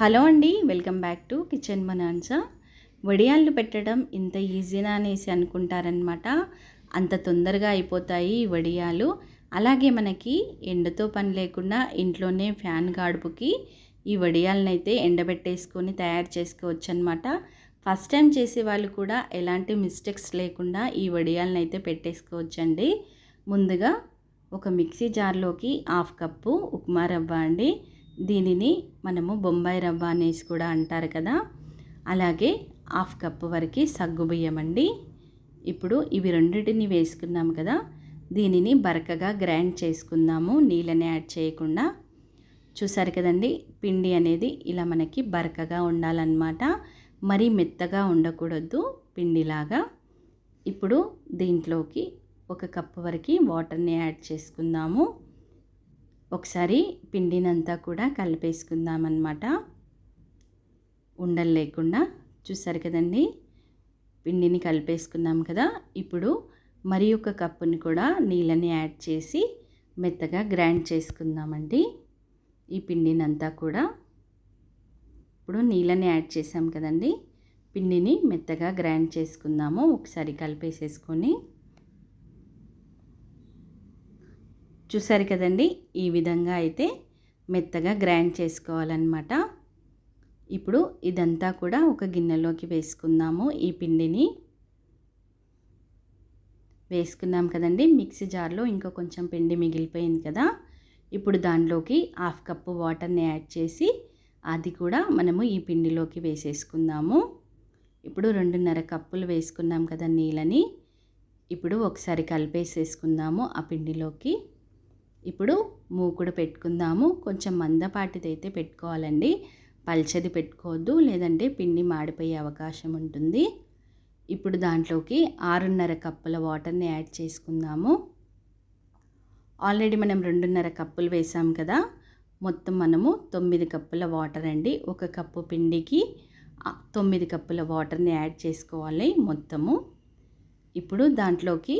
Hello అండి welcome back to kitchen మనాన్సా వడియాళ్ళు పెట్టడం ఇంత ఈజీనా అనేసి అనుకుంటారనమాట అంత తొందరగా అయిపోతాయి ఈ వడియాలు. అలాగే మనకి ఎండతో పని లేకుండా ఇంట్లోనే ఫ్యాన్ గాడుపుకి ఈ వడియాలనైతే ఎండబెట్టేసుకొని తయారు చేసుకోవచ్చు అనమాట ఫస్ట్ టైం చేసే వాళ్ళు కూడా ఎలాంటి మిస్టేక్స్ లేకుండా ఈ వడియాలనైతే పెట్టేసుకోవచ్చండి. ముందుగా ఒక మిక్సీ జార్లోకి హాఫ్ కప్పు ఉప్మా రవ్వ అండి. దీనిని మనము బొంబాయి రవ్వ అనేసి కూడా అంటారు కదా. అలాగే హాఫ్ కప్ వరకు సగ్గుబియ్యం అండి. ఇప్పుడు ఇవి రెండింటిని వేసుకున్నాము కదా. దీనిని బరకగా గ్రైండ్ చేసుకుందాము నీళ్ళని యాడ్ చేయకుండా. చూసారు కదండి పిండి అనేది ఇలా మనకి బరకగా ఉండాలన్నమాట. మరీ మెత్తగా ఉండకూడదు పిండిలాగా. ఇప్పుడు దీంట్లోకి ఒక కప్పు వరకు వాటర్ని యాడ్ చేసుకుందాము. ఒకసారి పిండినంతా కూడా కలిపేసుకుందాం అన్నమాట ఉండలు లేకుండా. చూసారు కదండి? పిండిని కలిపేసుకున్నాం కదా? ఇప్పుడు మరి ఒక కప్పుని కూడా నీళ్ళని యాడ్ చేసి మెత్తగా గ్రైండ్ చేసుకుందామండి. ఈ పిండినంతా కూడా. ఇప్పుడు నీళ్ళని యాడ్ చేసాం కదండి? పిండిని మెత్తగా గ్రైండ్ చేసుకుందాము. ఒకసారి కలిపేసేసుకొని. చూసారు కదండి ఈ విధంగా అయితే మెత్తగా గ్రైండ్ చేసుకోవాలన్నమాట. ఇప్పుడు ఇదంతా కూడా ఒక గిన్నెలోకి వేసుకుందాము ఈ పిండిని. వేసుకున్నాం కదండి మిక్సీ జార్లో ఇంకా కొంచెం పిండి మిగిలిపోయింది కదా. ఇప్పుడు దానిలోకి హాఫ్ కప్పు వాటర్ని యాడ్ చేసి అది కూడా మనము ఈ పిండిలోకి వేసేసుకుందాము. ఇప్పుడు రెండున్నర కప్పులు వేసుకున్నాం కదా నీళ్ళని. ఇప్పుడు ఒకసారి కలిపేసేసుకుందాము ఆ పిండిలోకి. ఇప్పుడు మూకుడు పెట్టుకుందాము. కొంచెం మందపాటిది అయితే పెట్టుకోవాలండి. పల్చది పెట్టుకోవద్దు లేదంటే పిండి మాడిపోయే అవకాశం ఉంటుంది. ఇప్పుడు దాంట్లోకి ఆరున్నర కప్పుల వాటర్ని యాడ్ చేసుకుందాము. ఆల్రెడీ మనం రెండున్నర కప్పులు వేసాం కదా. మొత్తం మనము తొమ్మిది కప్పుల వాటర్ అండి. ఒక కప్పు పిండికి తొమ్మిది కప్పుల వాటర్ని యాడ్ చేసుకోవాలి మొత్తము. ఇప్పుడు దాంట్లోకి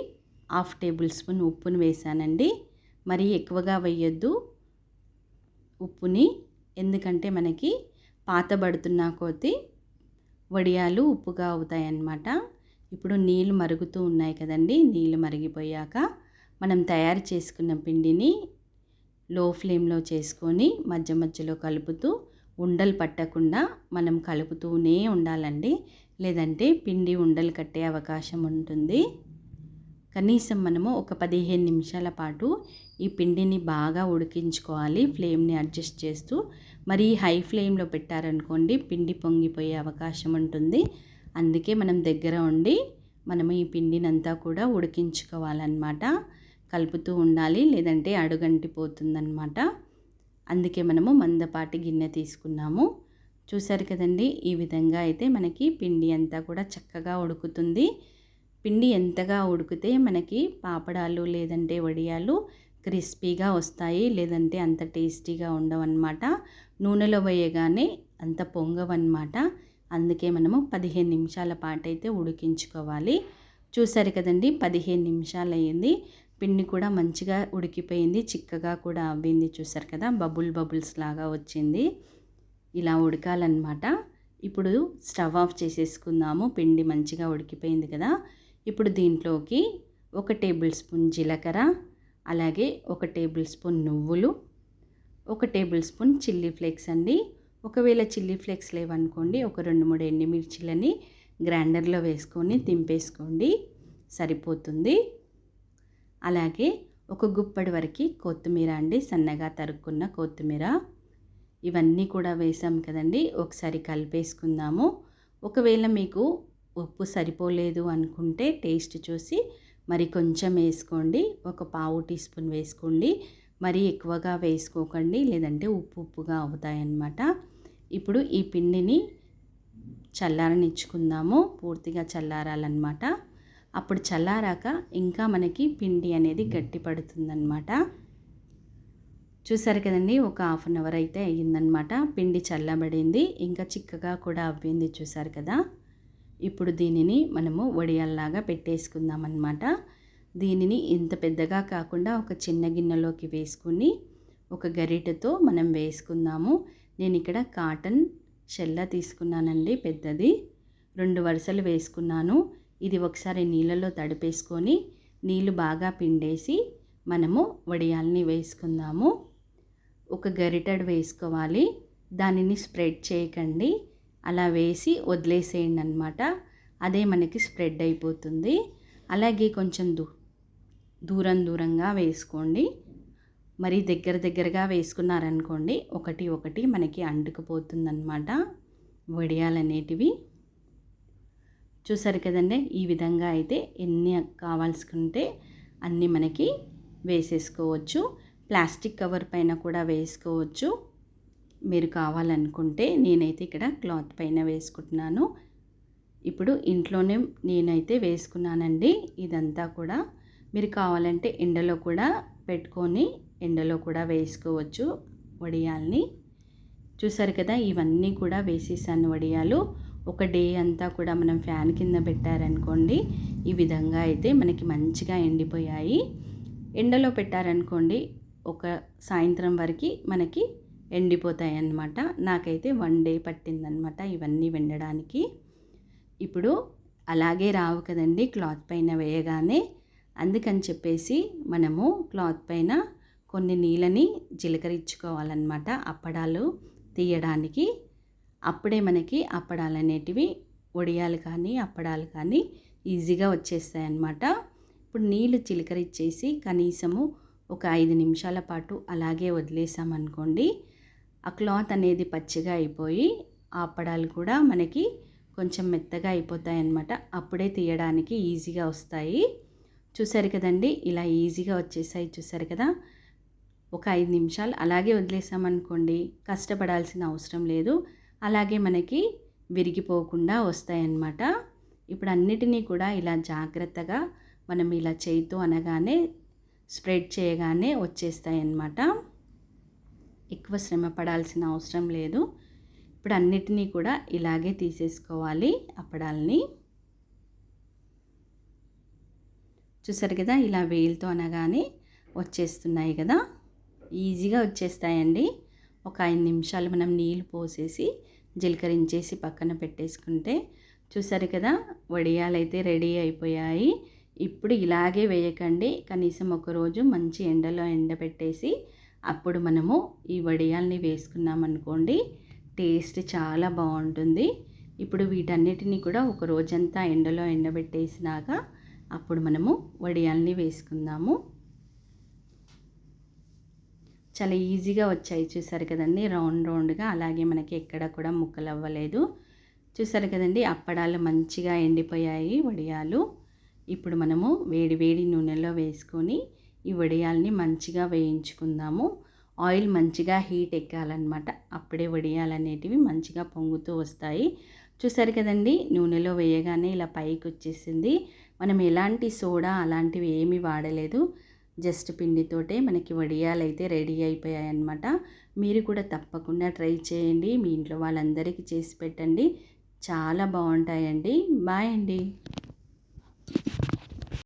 హాఫ్ టేబుల్ స్పూన్ ఉప్పును వేసానండి. మరీ ఎక్కువగా వేయొద్దు ఉప్పుని ఎందుకంటే మనకి పాతబడుతున్న కొద్దీ వడియాలు ఉప్పుగా అవుతాయి అన్నమాట ఇప్పుడు నీళ్ళు మరుగుతూ ఉన్నాయి కదండి నీళ్ళు మరిగిపోయాక మనం తయారు చేసుకున్న పిండిని లో ఫ్లేమ్లో చేసుకొని మధ్య మధ్యలో కలుపుతూ ఉండలు పట్టకుండా మనం కలుపుతూనే ఉండాలండి. లేదంటే పిండి ఉండలు కట్టే అవకాశం ఉంటుంది. కనీసం మనము ఒక పదిహేను నిమిషాల పాటు ఈ పిండిని బాగా ఉడికించుకోవాలి ఫ్లేమ్ని అడ్జస్ట్ చేస్తూ. మరి హై ఫ్లేమ్లో పెట్టారనుకోండి పిండి పొంగిపోయే అవకాశం ఉంటుంది. అందుకే మనం దగ్గర ఉండి మనము ఈ పిండినంతా కూడా ఉడికించుకోవాలన్నమాట. కలుపుతూ ఉండాలి లేదంటే అడుగంటిపోతుందన్నమాట. అందుకే మనము మందపాటి గిన్నె తీసుకున్నాము. చూసారు కదండి ఈ విధంగా అయితే మనకి పిండి అంతా కూడా చక్కగా ఉడుకుతుంది. పిండి ఎంతగా ఉడికితే మనకి పాపడాలు లేదంటే వడియాలు క్రిస్పీగా వస్తాయి లేదంటే అంత టేస్టీగా ఉండవన్నమాట. నూనెలో వేయగానే అంత పొంగవన్నమాట. అందుకే మనము పదిహేను నిమిషాల పాటు అయితే ఉడికించుకోవాలి. చూసారు కదండి పదిహేను నిమిషాలు అయ్యింది పిండి కూడా మంచిగా ఉడికిపోయింది చిక్కగా కూడా అవ్వింది చూసారు కదా బబుల్ బబుల్స్ లాగా వచ్చింది. ఇలా ఉడకాలన్నమాట. ఇప్పుడు స్టవ్ ఆఫ్ చేసేసుకుందాము పిండి మంచిగా ఉడికిపోయింది కదా. ఇప్పుడు దీంట్లోకి ఒక టేబుల్ స్పూన్ జీలకర్ర అలాగే ఒక టేబుల్ స్పూన్ నువ్వులు ఒక టేబుల్ స్పూన్ చిల్లీ ఫ్లేక్స్ అండి. ఒకవేళ చిల్లీ ఫ్లేక్స్ లేవనుకోండి ఒక రెండు మూడు ఎండుమిర్చిలని గ్రైండర్లో వేసుకొని దింపేసుకోండి. సరిపోతుంది. అలాగే ఒక గుప్పడి వరకు కొత్తిమీర అండి సన్నగా తరుక్కున్న కొత్తిమీర. ఇవన్నీ కూడా వేసాం కదండి ఒకసారి కలిపేసుకుందాము. ఒకవేళ మీకు ఉప్పు సరిపోలేదు అనుకుంటే టేస్ట్ చూసి మరి కొంచెం వేసుకోండి. ఒక పావు టీ స్పూన్ వేసుకోండి. మరీ ఎక్కువగా వేసుకోకండి. లేదంటే ఉప్పు ఉప్పుగా అవుతాయన్నమాట. ఇప్పుడు ఈ పిండిని చల్లారనిచ్చుకుందాము. పూర్తిగా చల్లారాలన్నమాట. అప్పుడు చల్లారాక ఇంకా మనకి పిండి అనేది గట్టి పడుతుందన్నమాట. చూసారు కదండి ఒక హాఫ్ అన్ అవర్ అయితే అయ్యిందనమాట పిండి చల్లబడింది. ఇంకా చిక్కగా కూడా అవ్వింది చూసారు కదా. ఇప్పుడు దీనిని మనము వడియాల్లాగా పెట్టేసుకుందాం అనమాట దీనిని ఇంత పెద్దగా కాకుండా ఒక చిన్న గిన్నెలోకి వేసుకుని ఒక గరిటెతో మనం వేసుకుందాము. నేను ఇక్కడ కాటన్ షెల్ల తీసుకున్నానండి పెద్దది. రెండు వరుసలు వేసుకున్నాను. ఇది ఒకసారి నీళ్ళలో తడిపేసుకొని నీళ్ళు బాగా పిండేసి మనము వడియాల్ని వేసుకుందాము. ఒక గరిటెడు వేసుకోవాలి. దానిని స్ప్రెడ్ చేయకండి. అలా వేసి వదిలేసేయండి అనమాట అదే మనకి స్ప్రెడ్ అయిపోతుంది. అలాగే కొంచెం దూ దూరం దూరంగా వేసుకోండి. మరి దగ్గర దగ్గరగా వేసుకున్నారనుకోండి ఒకటి ఒకటి మనకి అంటుకుపోతుందన్నమాట వడియాలనేటివి. చూసారు కదండి ఈ విధంగా అయితే ఎన్ని కావాల్సుకుంటే అన్నీ మనకి వేసేసుకోవచ్చు. ప్లాస్టిక్ కవర్ పైన కూడా వేసుకోవచ్చు. మీరు కావాలనుకుంటే నేనైతే ఇక్కడ క్లాత్ పైన వేసుకుంటున్నాను. ఇప్పుడు ఇంట్లోనే నేనైతే వేసుకున్నానండి. ఇదంతా కూడా మీరు కావాలంటే ఎండలో కూడా పెట్టుకొని ఎండలో కూడా వేసుకోవచ్చు వడియాల్ని. చూసారు కదా ఇవన్నీ కూడా వేసేసాను వడియాలు. ఒక డే అంతా కూడా మనం ఫ్యాన్ కింద పెట్టారనుకోండి ఈ విధంగా అయితే మనకి మంచిగా ఎండిపోయాయి. ఎండలో పెట్టారనుకోండి ఒక సాయంత్రం వరకు మనకి ఎండిపోతాయి అన్నమాట నాకైతే వన్ డే పట్టిందనమాట ఇవన్నీ వెండడానికి. ఇప్పుడు అలాగే రావు కదండి క్లాత్ పైన వేయగానే. అందుకని చెప్పేసి మనము క్లాత్ పైన కొన్ని నీళ్ళని జీలకరించుకోవాలన్నమాట అప్పడాలు తీయడానికి. అప్పుడే మనకి అప్పడాలు అనేటివి వడియాలు కానీ అప్పడాలు కానీ ఈజీగా వచ్చేస్తాయి అన్నమాట ఇప్పుడు నీళ్ళు చిలకరిచ్చేసి కనీసము ఒక ఐదు నిమిషాల పాటు అలాగే వదిలేసామనుకోండి ఆ క్లాత్ అనేది పచ్చిగా అయిపోయి ఆ అప్పడాలు కూడా మనకి కొంచెం మెత్తగా అయిపోతాయి అన్నమాట అప్పుడే తీయడానికి ఈజీగా వస్తాయి. చూసారు కదండి ఇలా ఈజీగా వచ్చేసాయి చూసారు కదా. ఒక ఐదు నిమిషాలు అలాగే వదిలేసామనుకోండి కష్టపడాల్సిన అవసరం లేదు. అలాగే మనకి విరిగిపోకుండా వస్తాయన్నమాట. ఇప్పుడు అన్నిటినీ కూడా ఇలా జాగ్రత్తగా మనం ఇలా చేయితో అనగానే స్ప్రెడ్ చేయగానే వచ్చేస్తాయి అన్నమాట ఎక్కువ శ్రమ పడాల్సిన అవసరం లేదు. ఇప్పుడు అన్నిటినీ కూడా ఇలాగే తీసేసుకోవాలి అప్పడాలని చూసారు కదా ఇలా వేలుతో అనగానే వచ్చేస్తున్నాయి కదా. ఈజీగా వచ్చేస్తాయండి. ఒక ఐదు నిమిషాలు మనం నీళ్ళు పోసేసి జీలకరించేసి పక్కన పెట్టేసుకుంటే చూసారు కదా వడియాలైతే రెడీ అయిపోయాయి. ఇప్పుడు ఇలాగే వేయకండి. కనీసం ఒకరోజు మంచి ఎండలో ఎండబెట్టేసి అప్పుడు మనము ఈ వడియాల్ని వేసుకున్నామనుకోండి టేస్ట్ చాలా బాగుంటుంది. ఇప్పుడు వీటన్నిటిని కూడా ఒక రోజంతా ఎండలో ఎండబెట్టేసినాక అప్పుడు మనము వడియాల్ని వేసుకుందాము. చాలా ఈజీగా వచ్చాయి. చూసారు కదండి? రౌండ్ రౌండ్గా అలాగే మనకి ఎక్కడ కూడా ముక్కలు అవ్వలేదు చూసారు కదండి? అప్పడాలు మంచిగా ఎండిపోయాయి వడియాలు. ఇప్పుడు మనము వేడి వేడి నూనెలో వేసుకొని ఈ వడియాల్ని మంచిగా వేయించుకుందాము. ఆయిల్ మంచిగా హీట్ ఎక్కాలన్నమాట. అప్పుడే వడియాలు అనేటివి మంచిగా పొంగుతూ వస్తాయి. చూసారు కదండి నూనెలో వేయగానే ఇలా పైకి వచ్చేసింది. మనం ఎలాంటి సోడా అలాంటివి ఏమీ వాడలేదు. జస్ట్ పిండితోటే మనకి వడియాలు అయితే రెడీ అయిపోయాయి అన్నమాట మీరు కూడా తప్పకుండా ట్రై చేయండి. మీ ఇంట్లో వాళ్ళందరికీ చేసి పెట్టండి. చాలా బాగుంటాయండి. బాయ్ అండి.